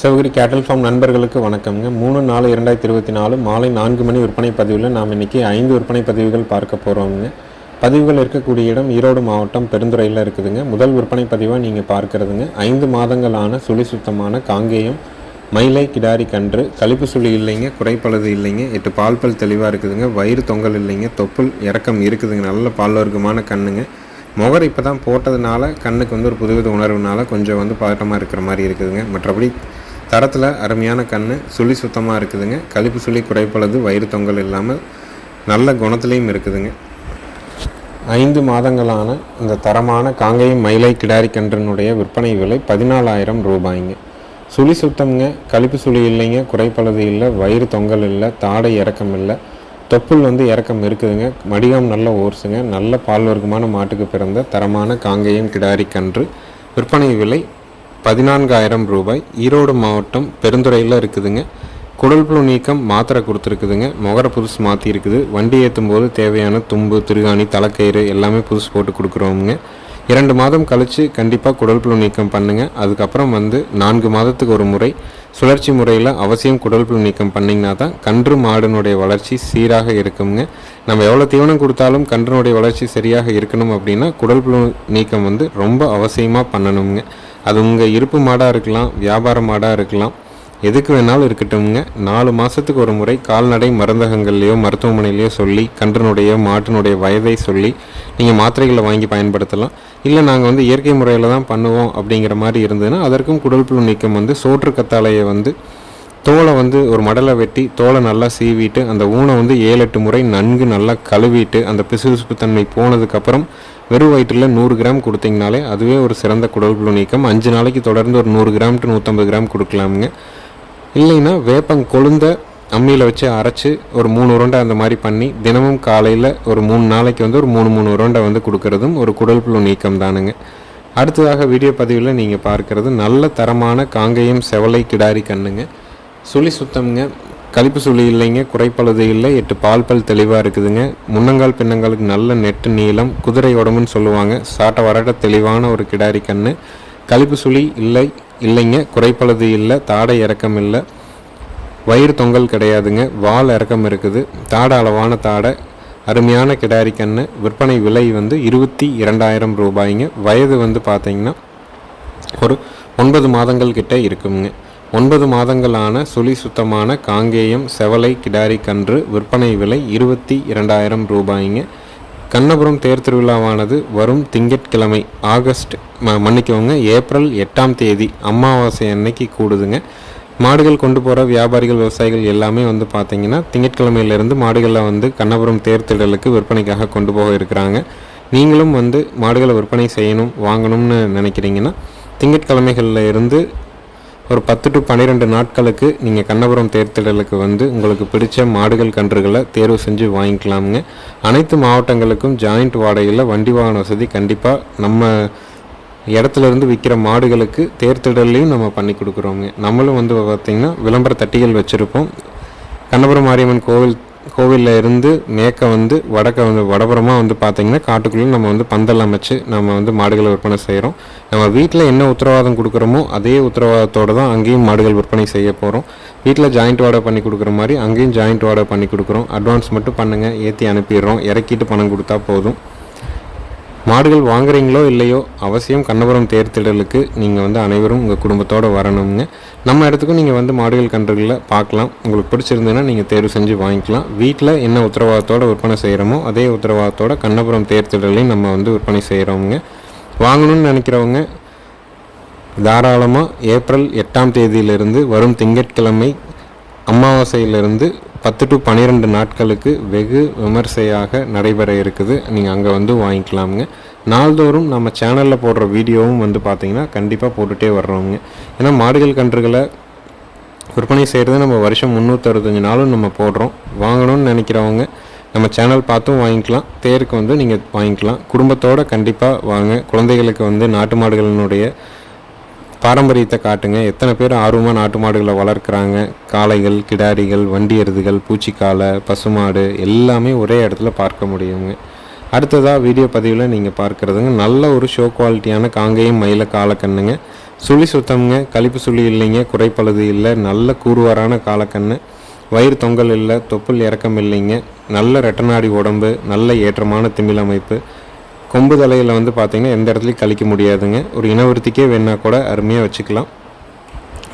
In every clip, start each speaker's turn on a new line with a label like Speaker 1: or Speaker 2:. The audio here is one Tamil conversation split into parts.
Speaker 1: சிவகிரி கேட்டல் ஃபார்ம் நண்பர்களுக்கு வணக்கம்ங்க. மூணு நாலு இரண்டாயிரத்தி இருபத்தி நாலு மாலை நான்கு மணி விற்பனை பதிவில் நாம் இன்றைக்கி ஐந்து விற்பனை பதிவுகள் பார்க்க போகிறோங்க பதிவுகள் இருக்கக்கூடிய இடம் ஈரோடு மாவட்டம் பெருந்துறையில் இருக்குதுங்க. முதல் விற்பனை பதிவாக நீங்கள் பார்க்குறதுங்க. ஐந்து மாதங்களான சுழி சுத்தமான காங்கேயம் மயிலை கிடாரி கன்று கழிப்பு சுழி இல்லைங்க குறைப்பழுது இல்லைங்க எட்டு பால் பல் தெளிவாக இருக்குதுங்க வயிறு தொங்கல் இல்லைங்க தொப்புள் இறக்கம் இருக்குதுங்க நல்ல பால்வர்க்கமான கண்ணுங்க. முகர் இப்போ தான் போட்டதுனால கண்ணுக்கு வந்து ஒரு புதுவித உணர்வுனால கொஞ்சம் வந்து பதட்டமாக இருக்கிற மாதிரி இருக்குதுங்க. மற்றபடி தரத்தில் அருமையான கண் சுழி சுத்தமாக இருக்குதுங்க. கழிப்பு சுழி குறைப்பளது வயிறு தொங்கல் இல்லாமல் நல்ல குணத்துலேயும் இருக்குதுங்க. ஐந்து மாதங்களான இந்த தரமான காங்கேயம் மயிலை கிடாரி கன்றனுடைய விற்பனை விலை பதினாலாயிரம் ரூபாய்ங்க. சுழி சுத்தம்ங்க கழிப்பு சுழி இல்லைங்க குறைப்பளது இல்லை வயிறு தொங்கல் இல்லை தாடை இறக்கம் இல்லை. தொப்புள் வந்து இறக்கம் இருக்குதுங்க. மடிகாம் நல்ல ஓர்ஸுங்க. நல்ல பால் வர்க்கமான மாட்டுக்கு பிறந்த தரமான காங்கேயம் கிடாரி கன்று. விற்பனை விலை பதினான்காயிரம் ரூபாய். ஈரோடு மாவட்டம் பெருந்துறையில் இருக்குதுங்க. குடல் புழு நீக்கம் மாத்திரை கொடுத்துருக்குதுங்க. முகர புதுசு மாற்றி இருக்குது வண்டி ஏற்றும் போது தேவையான தும்பு திருகாணி தலைக்கயிறு எல்லாமே புதுசு போட்டு கொடுக்குறோமுங்க. இரண்டு மாதம் கழித்து கண்டிப்பாக குடல் புழு நீக்கம் பண்ணுங்கள் அதுக்கப்புறம் வந்து நான்கு மாதத்துக்கு ஒரு முறை சுழற்சி முறையில் அவசியம் குடல் புழு நீக்கம் பண்ணிங்கன்னா தான் கன்று மாடினுடைய வளர்ச்சி சீராக இருக்குங்க. நம்ம எவ்வளோ தீவனம் கொடுத்தாலும் கன்றுனுடைய வளர்ச்சி சரியாக இருக்கணும் அப்படின்னா குடல் புழு நீக்கம் வந்து ரொம்ப அவசியமாக பண்ணணுங்க. அது உங்கள் இருப்பு மாடாக இருக்கலாம் வியாபார மாடாக இருக்கலாம். எதுக்கு வேணாலும் இருக்கட்டும்ங்க. நாலு மாதத்துக்கு ஒரு முறை கால்நடை மருந்தகங்கள்லேயோ மருத்துவமனையிலையோ சொல்லி கன்றனுடைய மாட்டினுடைய வயதை சொல்லி நீங்கள் மாத்திரைகளை வாங்கி பயன்படுத்தலாம். இல்லை நாங்கள் வந்து இயற்கை முறையில் தான் பண்ணுவோம் அப்படிங்கிற மாதிரி இருந்ததுன்னா அதற்கும் குடல் புழு நீக்கம் வந்து சோற்று கத்தாழையை வந்து தோலை வந்து ஒரு மடலை வெட்டி தோலை நல்லா சீவிட்டு அந்த ஊனை வந்து ஏழு எட்டு முறை நன்கு நல்லா கழுவிட்டு அந்த பிசுபிசுப்பு தன்மை போனதுக்கப்புறம் வெறும் வயிற்றில் நூறு கிராம் கொடுத்தீங்கனாலே அதுவே ஒரு சிறந்த குடல் புழு நீக்கம். அஞ்சு நாளைக்கு தொடர்ந்து ஒரு நூறு கிராம் டு நூற்றம்பது கிராம் கொடுக்கலாமுங்க. இல்லைன்னா வேப்பங் கொழுந்த அம்மியில் வச்சு அரைச்சி ஒரு மூணு உருண்டை அந்த மாதிரி பண்ணி தினமும் காலையில் ஒரு மூணு நாளைக்கு வந்து ஒரு மூணு மூணு உருண்டை வந்து கொடுக்கறதும் ஒரு குடல் புழு நீக்கம் தானுங்க. அடுத்ததாக வீடியோ பதிவில் நீங்கள் பார்க்குறது நல்ல தரமான காங்கேயம் செவலை கிடாரி கண்ணுங்க. சுழி சுத்தம்ங்க. கழிப்பு சுழி இல்லைங்க. குறைப்பழுது இல்லை. எட்டு பால் பல் தெளிவாக இருக்குதுங்க. முன்னங்கால் பின்னங்காலுக்கு நல்ல நெட்டு நீளம். குதிரை உடம்புன்னு சொல்லுவாங்க. சாட்ட வரட்ட தெளிவான ஒரு கிடாரி கண்ணு. கழிப்பு சுழி இல்லை இல்லைங்க. குறைப்பழுது இல்லை. தாடை இறக்கம் இல்லை. வயிறு தொங்கல் கிடையாதுங்க. வால் இறக்கம் இருக்குது. தாடை அளவான தாடை. அருமையான கிடாரி கண்ணு. விற்பனை விலை வந்து இருபத்தி இரண்டாயிரம் ரூபாய்ங்க. வயது வந்து பார்த்தீங்கன்னா ஒரு ஒன்பது மாதங்கள் கிட்ட இருக்குங்க. ஒன்பது மாதங்களான சுழி சுத்தமான காங்கேயம் செவலை கிடாரி கன்று விற்பனை விலை இருபத்தி இரண்டாயிரம் ரூபாய்ங்க. கண்ணபுரம் தேர் திருவிழாவானது வரும் திங்கட்கிழமை ஆகஸ்ட் ம மன்னிக்கவங்க ஏப்ரல் எட்டாம் தேதி அமாவாசை அன்னைக்கு கூடுதுங்க. மாடுகள் கொண்டு போகிற வியாபாரிகள் விவசாயிகள் எல்லாமே வந்து பார்த்திங்கன்னா திங்கட்கிழமையிலேருந்து மாடுகளை வந்து கண்ணபுரம் தேர் திடலுக்கு விற்பனைக்காக கொண்டு போக இருக்கிறாங்க. நீங்களும் வந்து மாடுகளை விற்பனை செய்யணும் வாங்கணும்னு நினைக்கிறீங்கன்னா திங்கட்கிழமைகளில் இருந்து ஒரு பத்து டு பன்னிரெண்டு நாட்களுக்கு நீங்கள் கண்ணபுரம் தேர்த்திடலுக்கு வந்து உங்களுக்கு பிடிச்ச மாடுகள் கன்றுகளை தேர்வு செஞ்சு வாங்கிக்கலாமுங்க. அனைத்து மாவட்டங்களுக்கும் ஜாயிண்ட் வாடகையில் வண்டி வாகன வசதி கண்டிப்பாக நம்ம இடத்துல இருந்து விற்கிற மாடுகளுக்கு தேர்த்திடல்லையும் நம்ம பண்ணி கொடுக்குறோங்க நம்மளும் வந்து பார்த்திங்கன்னா விளம்பர தட்டிகள் வச்சுருப்போம். கண்ணபுரம் மாரியம்மன் கோவில் கோவிலில் இருந்து மேற்க வந்து வடக்க வந்து வடபுறமாக வந்து பார்த்திங்கன்னா காட்டுக்குள்ளே நம்ம வந்து பந்தல் அமைச்சு நம்ம வந்து மாடுகளை விற்பனை செய்கிறோம் நம்ம வீட்டில் என்ன உத்தரவாதம் கொடுக்குறோமோ அதே உத்தரவாதத்தோடு தான் அங்கேயும் மாடுகள் விற்பனை செய்ய போகிறோம் வீட்டில் ஜாயிண்ட் வாடகை பண்ணி கொடுக்குற மாதிரி அங்கேயும் ஜாயிண்ட் வாடகை பண்ணி கொடுக்குறோம். அட்வான்ஸ் மட்டும் பண்ணுங்கள் ஏற்றி அனுப்பிடுறோம். இறக்கிட்டு பணம் கொடுத்தா போதும். மாடுகள் வாங்குறீங்களோ இல்லையோ அவசியம் கண்ணபுரம் தேர்த்திடலுக்கு நீங்கள் வந்து அனைவரும் உங்கள் குடும்பத்தோடு வரணுங்க நம்ம இடத்துக்கும் நீங்கள் வந்து மாடுகள் கன்றுகளில் பார்க்கலாம். உங்களுக்கு பிடிச்சிருந்ததுன்னா நீங்கள் தேர்வு செஞ்சு வாங்கிக்கலாம். வீட்டில் என்ன உத்தரவாதத்தோடு விற்பனை செய்கிறோமோ அதே உத்தரவாதத்தோட கண்ணபுரம் தேர்த்திடலையும் நம்ம வந்து விற்பனை செய்கிறோமுங்க வாங்கணும்னு நினைக்கிறவங்க தாராளமாக ஏப்ரல் எட்டாம் தேதியிலிருந்து வரும் திங்கட்கிழமை அமாவாசையிலிருந்து பத்து டு பன்னிரெண்டு நாட்களுக்கு வெகு விமர்சையாக நடைபெற இருக்குது. நீங்கள் அங்கே வந்து வாங்கிக்கலாமுங்க. நாள்தோறும் நம்ம சேனலில் போடுற வீடியோவும் வந்து பார்த்தீங்கன்னா கண்டிப்பாக போட்டுகிட்டே வர்றோங்க ஏன்னா மாடுகள் கன்றுகளை விற்பனை செய்கிறது நம்ம வருஷம் முந்நூற்றறுபத்தஞ்சு நாளும் நம்ம போடுறோம். வாங்கணும்னு நினைக்கிறவங்க நம்ம சேனல் பார்த்தும் வாங்கிக்கலாம். தேருக்கு வந்து நீங்கள் வாங்கிக்கலாம். குடும்பத்தோடு கண்டிப்பாக வாங்க. குழந்தைகளுக்கு வந்து நாட்டு மாடுகளினுடைய பாரம்பரியத்தை காட்டுங்க. எத்தனை பேர் ஆர்வமாக நாட்டு மாடுகளை வளர்க்குறாங்க. காளைகள் கிடாரிகள் வண்டி எருதுகள் பூச்சிக்காலை பசுமாடு எல்லாமே ஒரே இடத்துல பார்க்க முடியுங்க. அடுத்ததாக வீடியோ பதிவில் நீங்கள் பார்க்குறதுங்க. நல்ல ஒரு ஷோ குவாலிட்டியான காங்கேயம் மயில காலக்கண்ணுங்க. சுழி சுத்தம்ங்க. கழிப்பு சுழி இல்லைங்க. குறைப்பழுது இல்லை. நல்ல கூறுவாரான காலக்கண்ணு. வயிறு தொங்கல் இல்லை. தொப்புள் இறக்கம் இல்லைங்க. நல்ல ரெட்டநாடி உடம்பு. நல்ல ஏற்றமான திமிழ் அமைப்பு கொம்பு தலையில் வந்து பார்த்திங்கன்னா எந்த இடத்துலையும் கழிக்க முடியாதுங்க. ஒரு இனவருத்திக்கே வேணால் கூட அருமையாக வச்சுக்கலாம்.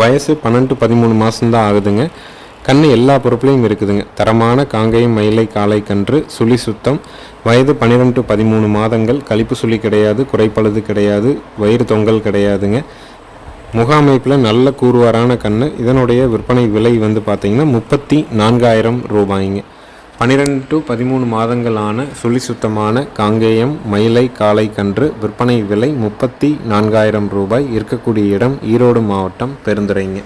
Speaker 1: வயசு பன்னெண்டு பதிமூணு மாதம்தான் ஆகுதுங்க. கண் எல்லா பொறுப்புலையும் இருக்குதுங்க. தரமான காங்கேயம் மயிலை காளை கன்று சுழி சுத்தம். வயது பன்னிரெண்டு பதிமூணு மாதங்கள். கழிப்பு சுழி கிடையாது குறைப்பழுது கிடையாது வயிறு தொங்கல் கிடையாதுங்க. முக அமைப்பில் நல்ல கூறுவாரான கண் இதனுடைய விற்பனை விலை வந்து பார்த்திங்கன்னா முப்பத்தி நான்காயிரம் ரூபாய்ங்க. பனிரெண்டு டு பதிமூணு மாதங்களான சுழி சுத்தமான காங்கேயம் மயிலை காலை கன்று விற்பனை விலை முப்பத்தி நான்காயிரம் ரூபாய் இருக்கக்கூடிய இடம் ஈரோடு மாவட்டம் பெருந்துறைங்க.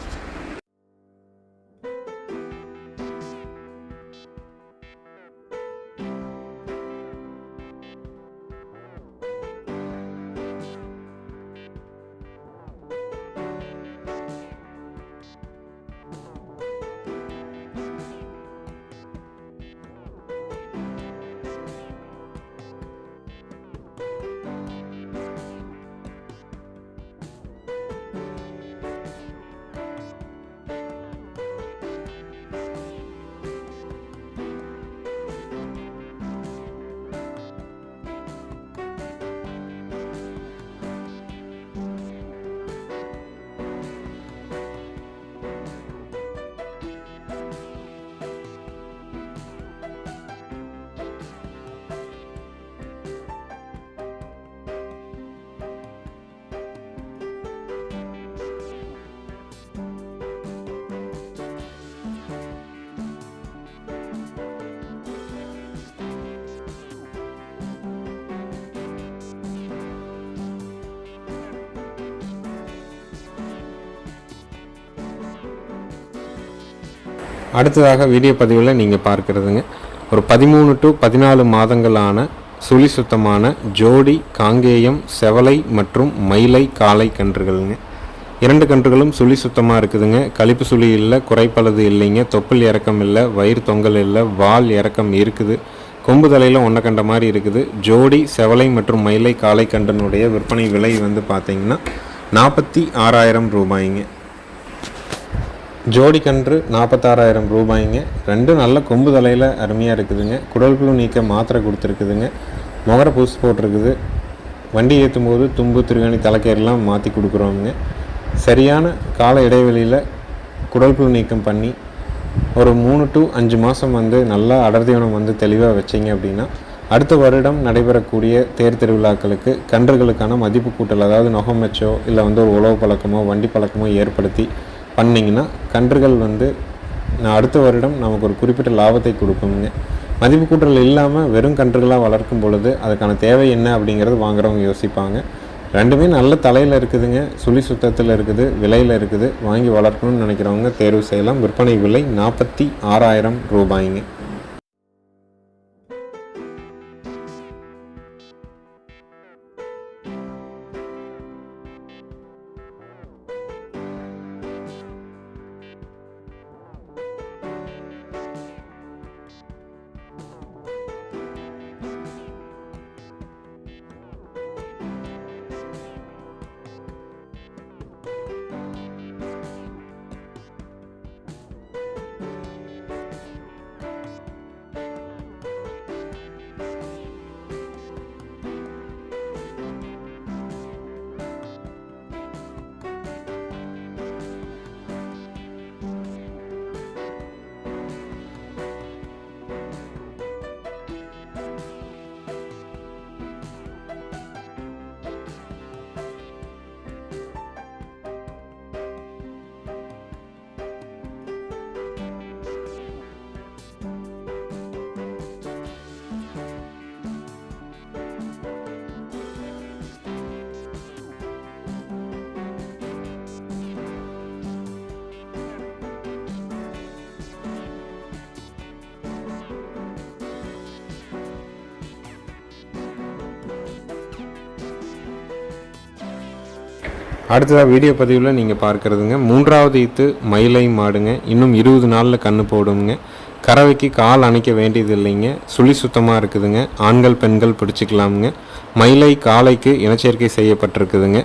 Speaker 1: அடுத்ததாக வீடியோ பதிவில் நீங்கள் பார்க்குறதுங்க. ஒரு பதிமூணு டு பதினாலு மாதங்களான சுழி சுத்தமான ஜோடி காங்கேயம் செவலை மற்றும் மயிலை காலை கன்றுகள்ங்க. இரண்டு கன்றுகளும் சுழி சுத்தமாக இருக்குதுங்க. கழிப்பு சுழி இல்லை குறைப்பளது இல்லைங்க. தொப்புள் இறக்கம் இல்லை வயிறு தொங்கல் இல்லை வால் இறக்கம் இருக்குது. கொம்பு தலையில் ஒன்றை கண்ட மாதிரி இருக்குது. ஜோடி செவலை மற்றும் மயிலை காளை கண்டனுடைய விற்பனை விலை வந்து பார்த்தீங்கன்னா நாற்பத்தி ஆறாயிரம் ரூபாய்ங்க. ஜோடி கன்று நாற்பத்தாறாயிரம் ரூபாய்ங்க. ரெண்டும் நல்ல கொம்பு தலையில் அருமையாக இருக்குதுங்க. குடல் புழு நீக்க மாத்திரை கொடுத்துருக்குதுங்க. முகர பூசு போட்டிருக்குது. வண்டி ஏற்றும் போது தும்பு திருகாணி தலைக்கேரெலாம் மாற்றி கொடுக்குறோங்க சரியான கால இடைவெளியில் குடல் புழு நீக்கம் பண்ணி ஒரு மூணு டு அஞ்சு மாதம் வந்து நல்லா அடர்த்தியோனம் வந்து தெளிவாக வச்சிங்க அப்படின்னா அடுத்த வருடம் நடைபெறக்கூடிய தேர் திருவிழாக்களுக்கு கன்றுகளுக்கான மதிப்பு கூட்டல் அதாவது நொகமச்சோ வச்சோ இல்லை வந்து ஒரு உழவு பழக்கமோ வண்டி பழக்கமோ ஏற்படுத்தி பண்ணிங்கன்னா கன்றுகள் வந்து நான் அடுத்த வருடம் நமக்கு ஒரு குறிப்பிட்ட லாபத்தை கொடுக்குங்க மதிப்பு கூட்டல் இல்லாமல் வெறும் கன்றுகளாக வளர்க்கும் பொழுது அதுக்கான தேவை என்ன அப்படிங்கிறது வாங்குறவங்க யோசிப்பாங்க. ரெண்டுமே நல்ல தலையில் இருக்குதுங்க. சுழி சுத்தத்தில் இருக்குது விலையில் இருக்குது. வாங்கி வளர்க்கணும்னு நினைக்கிறவங்க தேர்வு செய்யலாம். விற்பனை விலை நாற்பத்தி ஆறாயிரம் ரூபாய்ங்க. அடுத்ததாக வீடியோ பதிவில் நீங்கள் பார்க்குறதுங்க. மூன்றாவது ஈத்து மயிலை மாடுங்க. இன்னும் இருபது நாளில் கன்று போடுங்க கறவைக்கு கால் அணைக்க வேண்டியது இல்லைங்க சுழி சுத்தமாக இருக்குதுங்க. ஆண்கள் பெண்கள் பிடிச்சிக்கலாமுங்க. மயிலை காலைக்கு இனச்சேர்க்கை செய்யப்பட்டிருக்குதுங்க.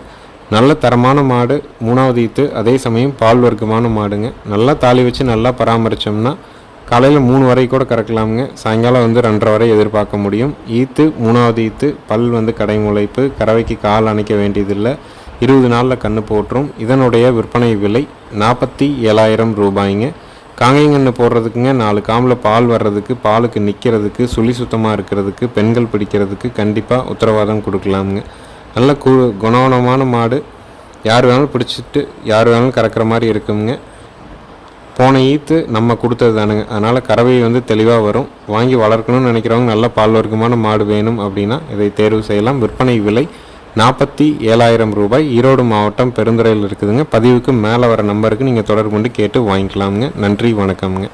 Speaker 1: நல்ல தரமான மாடு. மூணாவது ஈத்து அதே சமயம் பால் வர்க்கமான மாடுங்க. நல்லா தாலி வச்சு நல்லா பராமரித்தோம்னா காலையில் மூணு வரை கூட கறக்கலாமுங்க. சாயங்காலம் வந்து ரெண்டரை வரை எதிர்பார்க்க முடியும். ஈத்து மூணாவது ஈத்து பல் வந்து கடை முளைப்பு. கறவைக்கு கால் அணைக்க வேண்டியதில்லை. இருபது நாளில் கன்று போட்டுரும் இதனுடைய விற்பனை விலை நாற்பத்தி ஏழாயிரம் ரூபாய்ங்க. காங்கைங்கன்று போடுறதுக்குங்க நாலு காமில் பால் வர்றதுக்கு பாலுக்கு நிற்கிறதுக்கு சுழி சுத்தமாக இருக்கிறதுக்கு பெண்கள் பிடிக்கிறதுக்கு கண்டிப்பாக உத்தரவாதம் கொடுக்கலாமுங்க. நல்ல கு குணவனமான மாடு. யார் வேணாலும் பிடிச்சிட்டு யார் வேணாலும் கறக்கிற மாதிரி இருக்குங்க. போன ஈத்து நம்ம கொடுத்தது தானுங்க. அதனால் கறவை வந்து தெளிவாக வரும். வாங்கி வளர்க்கணும்னு நினைக்கிறவங்க நல்ல பால் வர்க்கமான மாடு வேணும் அப்படின்னா இதை தேர்வு செய்யலாம். விற்பனை விலை நாற்பத்தி ஏழாயிரம் ரூபாய் ஈரோடு மாவட்டம் பெருந்துறையில் இருக்குதுங்க. பதிவுக்கு மேலே வர நம்பருக்கு நீங்கள் தொடர்பு கொண்டு கேட்டு வாங்கிக்கலாமுங்க. நன்றி வணக்கம்ங்க.